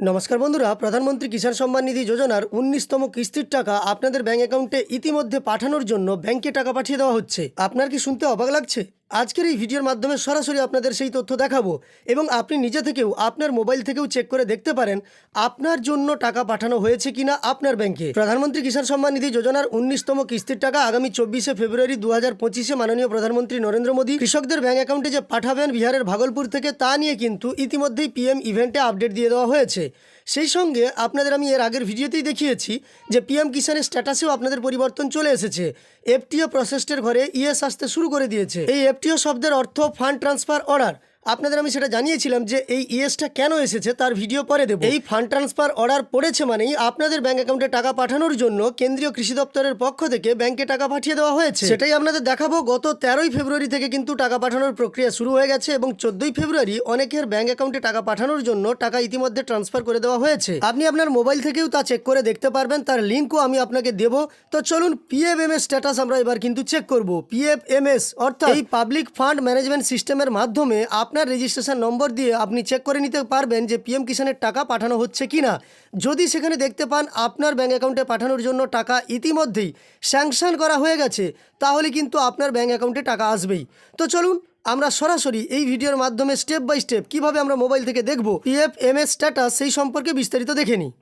নমস্কার বন্ধুরা, প্রধানমন্ত্রী কিষাণ সম্মান নিধি যোজনার উনিশতম কিস্তির টাকা আপনাদের ব্যাঙ্ক অ্যাকাউন্টে ইতিমধ্যে পাঠানোর জন্য ব্যাংকে টাকা পাঠিয়ে দেওয়া হচ্ছে। আপনার কি শুনতে অবাক লাগছে? আজকের এই ভিডিওর মাধ্যমে সরাসরি আপনাদের সেই তথ্য দেখাবো এবং আপনি নিজে থেকেও আপনার মোবাইল থেকেও চেক করে দেখতে পারেন আপনার জন্য টাকা পাঠানো হয়েছে কিনা আপনার ব্যাংকে প্রধানমন্ত্রী কিষাণ সম্মান নিধি যোজনার উনিশতম কিস্তির টাকা আগামী চব্বিশে ফেব্রুয়ারি দু হাজার পঁচিশে মাননীয় প্রধানমন্ত্রী নরেন্দ্র মোদী কৃষকদের ব্যাংক অ্যাকাউন্টে যে পাঠাবেন বিহারের ভাগলপুর থেকে তা নিয়ে কিন্তু ইতিমধ্যেই পিএম ইভেন্টে আপডেট দিয়ে দেওয়া হয়েছে। সেই সঙ্গে আপনাদের আমি এর আগের ভিডিওতেই দেখিয়েছি যে পিএম কিষানের স্ট্যাটাসেও আপনাদের পরিবর্তন চলে এসেছে। এফটিও প্রসেসটের ঘরে ইএস আসতে শুরু করে দিয়েছে। এই এফটিও শব্দের অর্থ ফান্ড ট্রান্সফার অর্ডার আপনাদের আমি সেটা জানিয়েছিলাম যে এই ইএসটা কেন এসেছে তার ভিডিও পরে দেবো। এই ফান্ড ট্রান্সফার অর্ডার পড়েছে মানেই আপনাদের ব্যাঙ্ক অ্যাকাউন্টে টাকা পাঠানোর জন্য কেন্দ্রীয় কৃষি দপ্তরের পক্ষ থেকে ব্যাংকে টাকা পাঠিয়ে দেওয়া হয়েছে। সেটাই আপনাদের দেখাবো। গত তেরোই ফেব্রুয়ারি থেকে কিন্তু টাকা পাঠানোর প্রক্রিয়া শুরু হয়ে গেছে এবং চোদ্দই ফেব্রুয়ারি অনেকের ব্যাংক অ্যাকাউন্টে টাকা পাঠানোর জন্য টাকা ইতিমধ্যে ট্রান্সফার করে দেওয়া হয়েছে। আপনি আপনার মোবাইল থেকেও তা চেক করে দেখতে পারবেন। তার লিঙ্কও আমি আপনাকে দেব। তো চলুন পিএফএমএস স্ট্যাটাস আমরা এবার কিন্তু চেক করব। পিএফএমএস অর্থাৎ এই পাবলিক ফান্ড ম্যানেজমেন্ট সিস্টেমের মাধ্যমে আপনার রেজিস্ট্রেশন নম্বর দিয়ে আপনি চেক করে নিতে পারবেন যে পিএম কিষানের টাকা পাঠানো হচ্ছে কি না যদি সেখানে দেখতে পান আপনার ব্যাঙ্ক অ্যাকাউন্টে পাঠানোর জন্য টাকা ইতিমধ্যেই স্যাংশন করা হয়ে গেছে, তাহলে কিন্তু আপনার ব্যাঙ্ক অ্যাকাউন্টে টাকা আসবেই। তো চলুন, আমরা সরাসরি এই ভিডিওর মাধ্যমে স্টেপ বাই স্টেপ কীভাবে আমরা মোবাইল থেকে দেখব পিএফ এম এস স্ট্যাটাস সেই সম্পর্কে বিস্তারিত দেখে নিই।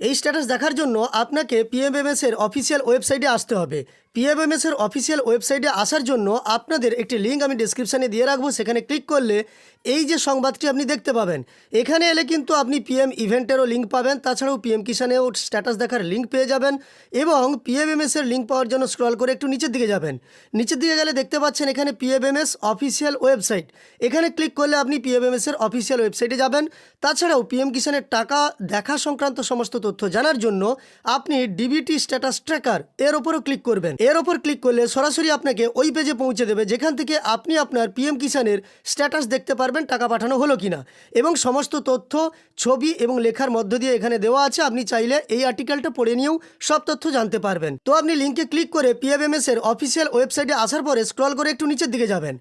এই স্ট্যাটাস দেখার জন্য আপনাকে পিএমএমএস এর অফিসিয়াল ওয়েবসাইটে আসতে হবে। পিএমএমএস এর অফিসিয়াল ওয়েবসাইটে আসার জন্য আপনাদের একটি লিঙ্ক আমি ডিসক্রিপশানে দিয়ে রাখব। সেখানে ক্লিক করলে এই যে সংবাদটি আপনি দেখতে পাবেন, এখানে এলে কিন্তু আপনি পিএম ইভেন্টেরও লিঙ্ক পাবেন। তাছাড়াও পিএম কিষানেও স্ট্যাটাস দেখার লিঙ্ক পেয়ে যাবেন এবং পিএমএমএস এর লিঙ্ক পাওয়ার জন্য স্ক্রল করে একটু নিচের দিকে যাবেন। নিচের দিকে গেলে দেখতে পাচ্ছেন এখানে পিএমএমএস অফিসিয়াল ওয়েবসাইট এখানে ক্লিক করলে আপনি পিএমএমএস এর অফিসিয়াল ওয়েবসাইটে যাবেন। তাছাড়াও পিএম কিষানের টাকা দেখা সংক্রান্ত সমস্ত তথ্য জানার জন্য আপনি ডিবিটি স্ট্যাটাস ট্র্যাকার এর ওপরও ক্লিক করবেন। এর ওপর ক্লিক করলে সরাসরি আপনাকে ওই পেজে পৌঁছে দেবে যেখান থেকে আপনি আপনার পিএম কিষানের স্ট্যাটাস দেখতে পারবেন, টাকা পাঠানো হলো কিনা। এবং সমস্ত তথ্য, ছবি এবং লেখার মধ্য দিয়ে এখানে দেওয়া আছে, আপনি চাইলে এই আর্টিকেলটা পড়ে নিয়েও সব তথ্য জানতে পারবেন। তো আপনি লিঙ্কে ক্লিক করে পিএফএমএস এর অফিসিয়াল ওয়েবসাইটে আসার পরে স্ক্রল করে একটু নিচের দিকে যাবেন।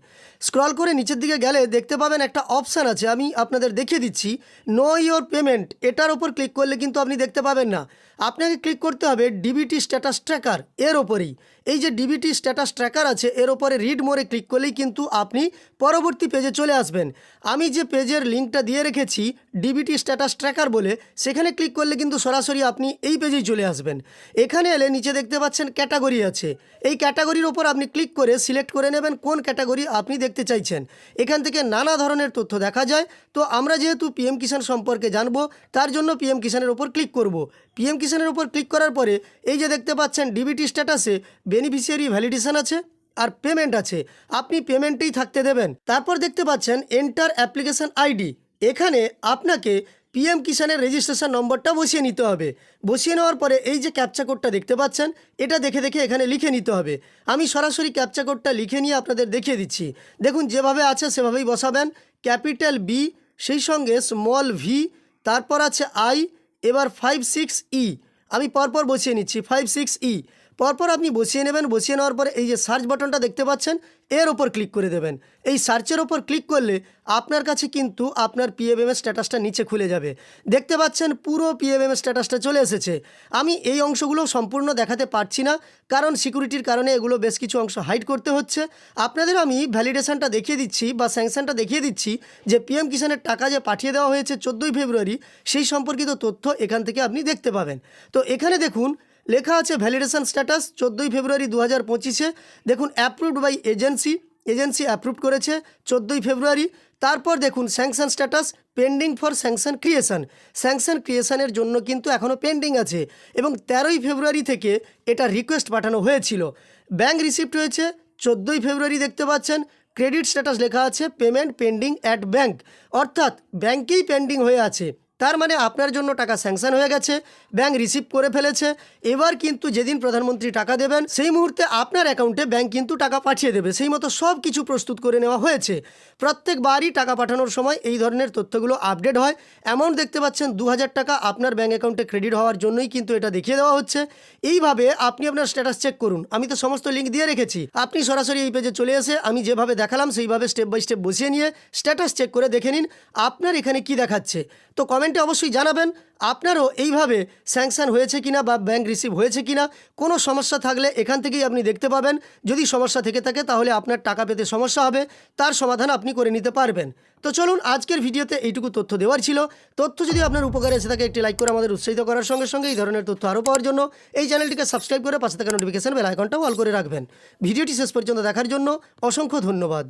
স্ক্রল করে নিচের দিকে গেলে দেখতে পাবেন একটা অপশান আছে, আমি আপনাদের দেখিয়ে দিচ্ছি নো ইওর পেমেন্ট এটার ওপর ক্লিক করলে কিন্তু আপনি দেখতে পাবেন না। আপনাকে ক্লিক করতে হবে ডিবিটি স্ট্যাটাস ট্র্যাকার এর ওপরেই। এই যে ডিবিটি স্ট্যাটাস ট্র্যাকার আছে, এর ওপরে রিড মোড়ে ক্লিক করলেই কিন্তু আপনি পরবর্তী পেজে চলে আসবেন। আমি যে পেজের লিঙ্কটা দিয়ে রেখেছি ডিবিটি স্ট্যাটাস ট্র্যাকার বলে, সেখানে ক্লিক করলে কিন্তু সরাসরি আপনি এই পেজেই চলে আসবেন। এখানে এলে নিচে দেখতে পাচ্ছেন ক্যাটাগরি আছে। এই ক্যাটাগরির ওপর আপনি ক্লিক করে সিলেক্ট করে নেবেন কোন ক্যাটাগরি আপনি দেখতে চাইছেন। এখান থেকে নানা ধরনের তথ্য দেখা যায়। তো আমরা যেহেতু পিএম কিষাণ সম্পর্কে জানব, তার জন্য পিএম কিষাণের ওপর ক্লিক করব। পিএম কিষাণের ওপর ক্লিক করার পরে, এই যে দেখতে পাচ্ছেন ডিবিটি স্ট্যাটাসে বেনিফিশিয়ারি ভ্যালিডেশন আছে আর পেমেন্ট আছে। আপনি পেমেন্টেই থাকতে দেবেন। তারপর দেখতে পাচ্ছেন এন্টার অ্যাপ্লিকেশন আইডি। এখানে আপনাকে পিএম কিষানের রেজিস্ট্রেশন নম্বরটা বসিয়ে নিতে হবে। বসিয়ে নেওয়ার পরে এই যে ক্যাপচা কোডটা দেখতে পাচ্ছেন, এটা দেখে দেখে এখানে লিখে নিতে হবে। আমি সরাসরি ক্যাপচা কোডটা লিখে নিয়ে আপনাদের দেখিয়ে দিচ্ছি। দেখুন, যেভাবে আছে সেভাবেই বসাবেন। ক্যাপিটাল বি সেই সঙ্গে স্মল ভি তারপর আছে আই এবার ফাইভ সিক্স ই আমি পরপর বসিয়ে নিচ্ছি ফাইভ সিক্স ই পরপর আপনি বসিয়ে নেবেন, বসিয়ে নেওয়ার পরে এই যে সার্চ বাটনটা দেখতে পাচ্ছেন, এর ওপর ক্লিক করে দেবেন। এই সার্চের ওপর ক্লিক করলে আপনার কাছে কিন্তু আপনার পিএফএম স্ট্যাটাসটা নিচে খুলে যাবে। দেখতে পাচ্ছেন পুরো পিএফএম স্ট্যাটাসটা চলে এসেছে। আমি এই অংশগুলো সম্পূর্ণ দেখাতে পারছি না, কারণ সিকিউরিটির কারণে এগুলো বেশ কিছু অংশ হাইড করতে হচ্ছে। আপনাদের আমি ভ্যালিডেশনটা দেখিয়ে দিচ্ছি বা স্যাংশনটা দেখিয়ে দিচ্ছি যে পিএম কিষানের টাকা যে পাঠিয়ে দেওয়া হয়েছে চোদ্দোই ফেব্রুয়ারি, সেই সম্পর্কিত তথ্য এখান থেকে আপনি দেখতে পাবেন। তো এখানে দেখুন লেখা আছে ভ্যালিডেশন স্ট্যাটাস চোদ্দোই ফেব্রুয়ারি দু হাজার পঁচিশে। দেখুন approved by agency agency approve করেছে চোদ্দোই ফেব্রুয়ারি। তারপর দেখুন sanction status pending for sanction creation sanction ক্রিয়েশনের জন্য কিন্তু এখনও পেন্ডিং আছে এবং তেরোই ফেব্রুয়ারি থেকে এটা রিকোয়েস্ট পাঠানো হয়েছিল। ব্যাঙ্ক রিসিপ্ট হয়েছে, চোদ্দোই ফেব্রুয়ারি দেখতে পাচ্ছেন ক্রেডিট স্ট্যাটাস লেখা আছে পেমেন্ট পেন্ডিং অ্যাট ব্যাঙ্ক অর্থাৎ ব্যাঙ্কেই পেন্ডিং হয়ে আছে। তার মানে আপনার জন্য টাকা স্যাংশন হয়ে গেছে ব্যাংক রিসিভ করে ফেলেছে। এবার কিন্তু যেদিন প্রধানমন্ত্রী টাকা দেবেন, সেই মুহূর্তে আপনার অ্যাকাউন্টে ব্যাংক কিন্তু টাকা পাঠিয়ে দেবে। সেই মতো সব কিছু প্রস্তুত করে নেওয়া হয়েছে। প্রত্যেকবারই টাকা পাঠানোর সময় এই ধরনের তথ্যগুলো আপডেট হয়। অ্যামাউন্ট দেখতে পাচ্ছেন দু হাজার টাকা আপনার ব্যাংক অ্যাকাউন্টে ক্রেডিট হওয়ার জন্যই কিন্তু এটা দেখিয়ে দেওয়া হচ্ছে। এইভাবে আপনি আপনার স্ট্যাটাস চেক করুন। আমি তো সমস্ত লিঙ্ক দিয়ে রেখেছি। আপনি সরাসরি এই পেজে চলে এসে আমি যেভাবে দেখালাম, সেইভাবে স্টেপ বাই স্টেপ বসিয়ে নিয়ে স্ট্যাটাস চেক করে দেখে নিন। আপনার এখানে কি দেখাচ্ছে? তো কমেন্টে অবশ্যই জানাবেন, আপনারও এইভাবে স্যাংশন হয়েছে কিনা বা ব্যাংক রিসিভ হয়েছে কিনা, কোনো সমস্যা থাকলে এখান থেকেই আপনি দেখতে পাবেন। যদি সমস্যা থেকে থাকে তাহলে আপনার টাকা পেতে সমস্যা হবে, তার সমাধান আপনি করে নিতে পারবেন। তো চলুন আজকের ভিডিওতে এইটুকু তথ্য দেওয়ার ছিল। তথ্য যদি আপনার উপকারে এসে থাকে, একটি লাইক করে আমাদের উৎসাহিত করার সঙ্গে সঙ্গে এই ধরনের তথ্য আরও পাওয়ার জন্য এই চ্যানেলটিকে সাবস্ক্রাইব করে পাশে থাকা নোটিফিকেশন বেল আইকনটাও অল করে রাখবেন। ভিডিওটি শেষ পর্যন্ত দেখার জন্য অসংখ্য ধন্যবাদ।